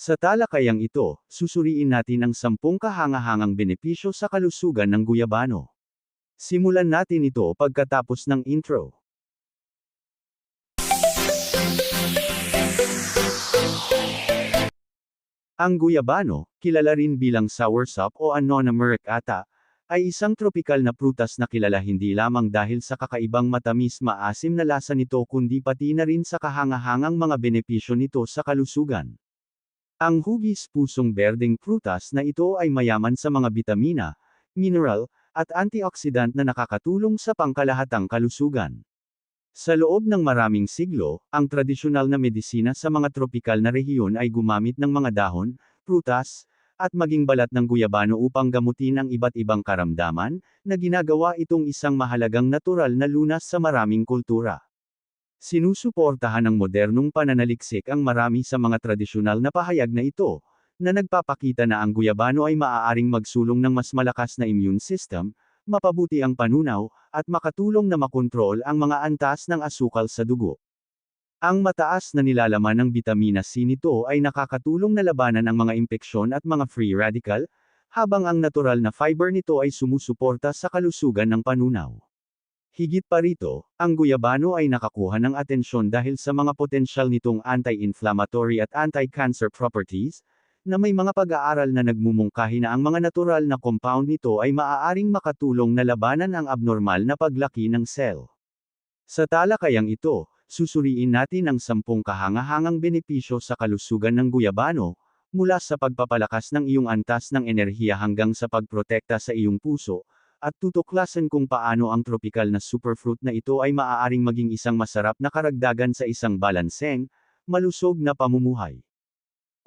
Sa talakayang ito, susuriin natin ang sampung kahangahangang benepisyo sa kalusugan ng guyabano. Simulan natin ito pagkatapos ng intro. Ang guyabano, kilala rin bilang soursop o anonamuric ata, ay isang tropikal na prutas na kilala hindi lamang dahil sa kakaibang matamis maasim na lasa nito kundi pati na rin sa kahangahangang mga benepisyo nito sa kalusugan. Ang hugis pusong berdeng prutas na ito ay mayaman sa mga bitamina, mineral, at antioxidant na nakakatulong sa pangkalahatang kalusugan. Sa loob ng maraming siglo, ang tradisyonal na medisina sa mga tropikal na rehiyon ay gumamit ng mga dahon, prutas, at maging balat ng guyabano upang gamutin ang iba't ibang karamdaman, na ginagawa itong isang mahalagang natural na lunas sa maraming kultura. Sinusuportahan ng modernong pananaliksik ang marami sa mga tradisyonal na pahayag na ito, na nagpapakita na ang guyabano ay maaaring magsulong ng mas malakas na immune system, mapabuti ang panunaw, at makatulong na makontrol ang mga antas ng asukal sa dugo. Ang mataas na nilalaman ng bitamina C nito ay nakakatulong na labanan ang mga impeksyon at mga free radical, habang ang natural na fiber nito ay sumusuporta sa kalusugan ng panunaw. Higit pa rito, ang guyabano ay nakakuha ng atensyon dahil sa mga potensyal nitong anti-inflammatory at anti-cancer properties, na may mga pag-aaral na nagmumungkahi na ang mga natural na compound nito ay maaaring makatulong na labanan ang abnormal na paglaki ng cell. Sa talakayang ito, susuriin natin ang sampung kahangahangang benepisyo sa kalusugan ng guyabano, mula sa pagpapalakas ng iyong antas ng enerhiya hanggang sa pagprotekta sa iyong puso, at tutuklasan kung paano ang tropikal na superfruit na ito ay maaaring maging isang masarap na karagdagan sa isang balanseng, malusog na pamumuhay.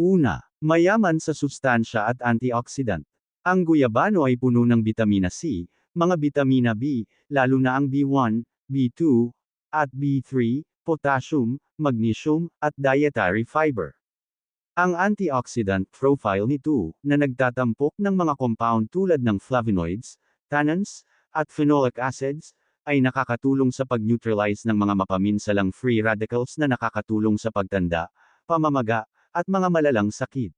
Una, mayaman sa sustansya at antioxidant. Ang guyabano ay puno ng bitamina C, mga bitamina B, lalo na ang B1, B2, at B3, potassium, magnesium, at dietary fiber. Ang antioxidant profile nito, na nagtatampok ng mga compound tulad ng flavonoids, tannins, at phenolic acids, ay nakakatulong sa pag-neutralize ng mga mapaminsalang free radicals na nakakatulong sa pagtanda, pamamaga, at mga malalang sakit.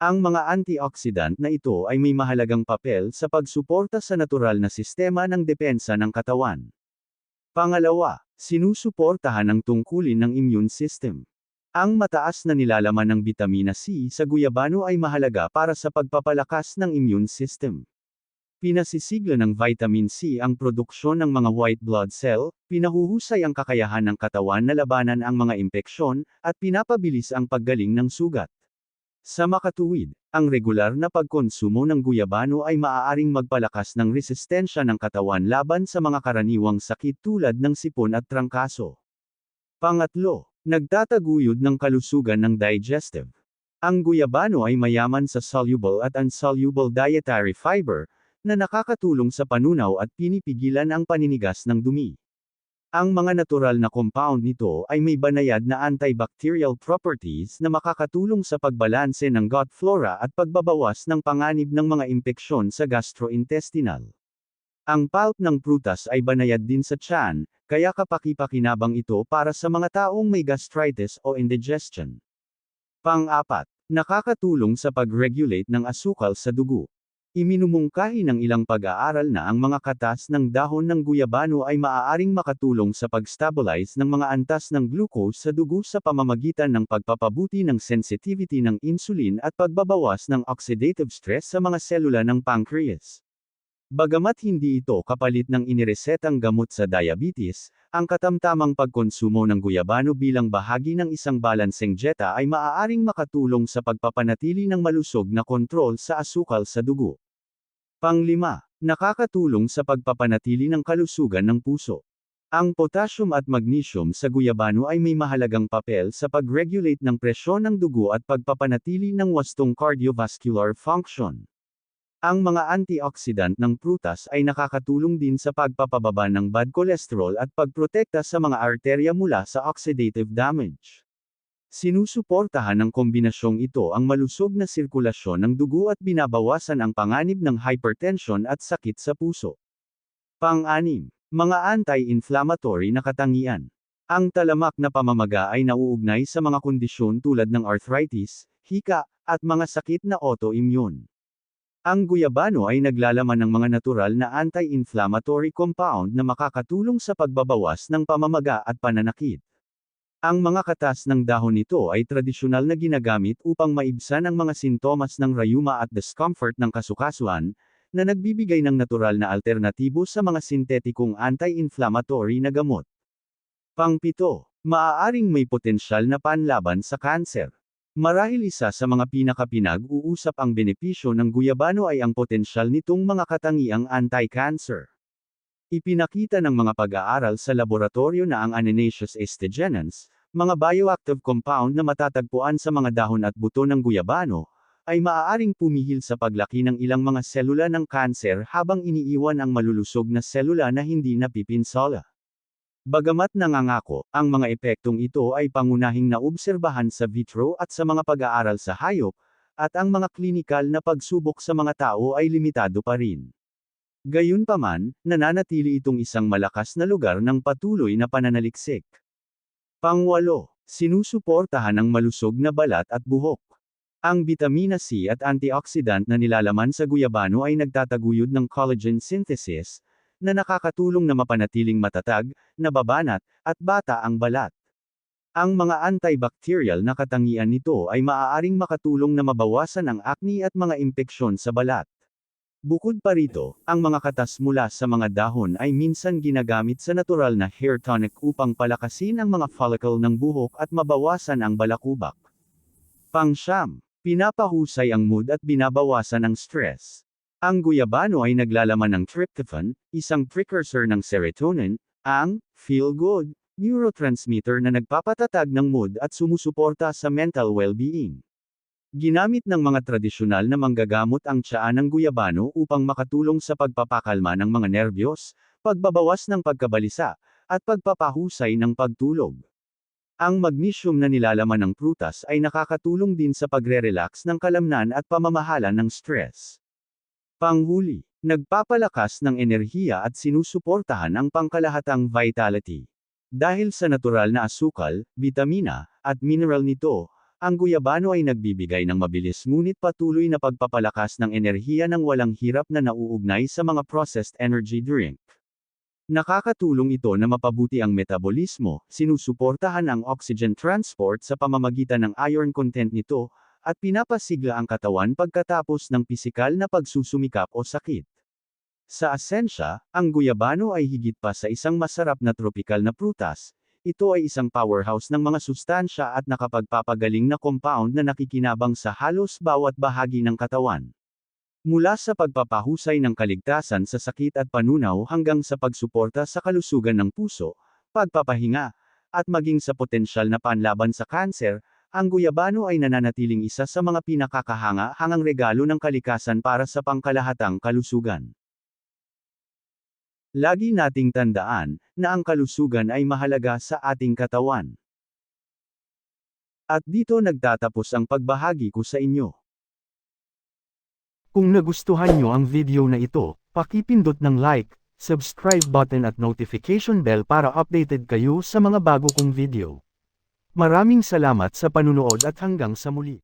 Ang mga antioxidant na ito ay may mahalagang papel sa pagsuporta sa natural na sistema ng depensa ng katawan. Pangalawa, sinusuportahan ang tungkulin ng immune system. Ang mataas na nilalaman ng bitamina C sa guyabano ay mahalaga para sa pagpapalakas ng immune system. Pinasisigla ng vitamin C ang produksyon ng mga white blood cell, pinahuhusay ang kakayahan ng katawan na labanan ang mga impeksyon, at pinapabilis ang paggaling ng sugat. Sa makatuwid, ang regular na pagkonsumo ng guyabano ay maaaring magpalakas ng resistensya ng katawan laban sa mga karaniwang sakit tulad ng sipon at trangkaso. Pangatlo, nagtataguyod ng kalusugan ng digestive. Ang guyabano ay mayaman sa soluble at insoluble dietary fiber, na nakakatulong sa panunaw at pinipigilan ang paninigas ng dumi. Ang mga natural na compound nito ay may banayad na antibacterial properties na makakatulong sa pagbalanse ng gut flora at pagbabawas ng panganib ng mga impeksyon sa gastrointestinal. Ang pulp ng prutas ay banayad din sa tiyan, kaya kapakipakinabang ito para sa mga taong may gastritis o indigestion. Pang-apat, nakakatulong sa pag-regulate ng asukal sa dugo. Iminumungkahi ng ilang pag-aaral na ang mga katas ng dahon ng guyabano ay maaaring makatulong sa pag-stabilize ng mga antas ng glucose sa dugo sa pamamagitan ng pagpapabuti ng sensitivity ng insulin at pagbabawas ng oxidative stress sa mga selula ng pancreas. Bagamat hindi ito kapalit ng iniresetang gamot sa diabetes, ang katamtamang pagkonsumo ng guyabano bilang bahagi ng isang balanseng dieta ay maaaring makatulong sa pagpapanatili ng malusog na kontrol sa asukal sa dugo. Panglima, nakakatulong sa pagpapanatili ng kalusugan ng puso. Ang potassium at magnesium sa guyabano ay may mahalagang papel sa pag-regulate ng presyon ng dugo at pagpapanatili ng wastong cardiovascular function. Ang mga antioxidant ng prutas ay nakakatulong din sa pagpapababa ng bad cholesterol at pagprotekta sa mga arterya mula sa oxidative damage. Sinusuportahan ng kombinasyong ito ang malusog na sirkulasyon ng dugo at binabawasan ang panganib ng hypertension at sakit sa puso. Pang-anim, mga anti-inflammatory na katangian. Ang talamak na pamamaga ay nauugnay sa mga kondisyon tulad ng arthritis, hika, at mga sakit na autoimmune. Ang guyabano ay naglalaman ng mga natural na anti-inflammatory compound na makakatulong sa pagbabawas ng pamamaga at pananakit. Ang mga katas ng dahon nito ay tradisyonal na ginagamit upang maibsan ang mga sintomas ng rayuma at discomfort ng kasukasuan, na nagbibigay ng natural na alternatibo sa mga sintetikong anti-inflammatory na gamot. Pangpito, maaaring may potensyal na panlaban sa kanser. Marahil isa sa mga pinakapinag-uusap ang benepisyo ng guyabano ay ang potensyal nitong mga katangiang anti-cancer. Ipinakita ng mga pag-aaral sa laboratorio na ang Ananaceous estegenans, mga bioactive compound na matatagpuan sa mga dahon at buto ng guyabano, ay maaaring pumihil sa paglaki ng ilang mga selula ng kanser habang iniiwan ang malulusog na selula na hindi napipinsala. Bagamat nangangako, ang mga epektong ito ay pangunahing naobserbahan sa vitro at sa mga pag-aaral sa hayop, at ang mga klinikal na pagsubok sa mga tao ay limitado pa rin. Gayunpaman, nananatili itong isang malakas na lugar ng patuloy na pananaliksik. Pangwalo, sinusuportahan ang malusog na balat at buhok. Ang bitamina C at antioxidant na nilalaman sa guyabano ay nagtataguyod ng collagen synthesis, na nakakatulong na mapanatiling matatag, nababanat, at bata ang balat. Ang mga antibacterial na katangian nito ay maaaring makatulong na mabawasan ang acne at mga impeksyon sa balat. Bukod pa rito, ang mga katas mula sa mga dahon ay minsan ginagamit sa natural na hair tonic upang palakasin ang mga follicle ng buhok at mabawasan ang balakubak. Pangsyam, pinapahusay ang mood at binabawasan ang stress. Ang guyabano ay naglalaman ng tryptophan, isang precursor ng serotonin, ang feel-good neurotransmitter na nagpapatatag ng mood at sumusuporta sa mental well-being. Ginamit ng mga tradisyonal na manggagamot ang tsaa ng guyabano upang makatulong sa pagpapakalma ng mga nerbiyos, pagbabawas ng pagkabalisa, at pagpapahusay ng pagtulog. Ang magnesium na nilalaman ng prutas ay nakakatulong din sa pagre-relax ng kalamnan at pamamahala ng stress. Panghuli, nagpapalakas ng enerhiya at sinusuportahan ang pangkalahatang vitality. Dahil sa natural na asukal, bitamina, at mineral nito, ang guyabano ay nagbibigay ng mabilis ngunit patuloy na pagpapalakas ng enerhiya ng walang hirap na nauugnay sa mga processed energy drink. Nakakatulong ito na mapabuti ang metabolismo, sinusuportahan ang oxygen transport sa pamamagitan ng iron content nito, at pinapasigla ang katawan pagkatapos ng pisikal na pagsusumikap o sakit. Sa asensya, ang guyabano ay higit pa sa isang masarap na tropikal na prutas, ito ay isang powerhouse ng mga sustansya at nakapagpapagaling na compound na nakikinabang sa halos bawat bahagi ng katawan. Mula sa pagpapahusay ng kaligtasan sa sakit at panunaw hanggang sa pagsuporta sa kalusugan ng puso, pagpapahinga, at maging sa potensyal na panlaban sa kanser, ang guyabano ay nananatiling isa sa mga pinakakahanga-hangang regalo ng kalikasan para sa pangkalahatang kalusugan. Lagi nating tandaan na ang kalusugan ay mahalaga sa ating katawan. At dito nagtatapos ang pagbahagi ko sa inyo. Kung nagustuhan nyo ang video na ito, pakipindot ng like, subscribe button at notification bell para updated kayo sa mga bago kong video. Maraming salamat sa panunood at hanggang sa muli.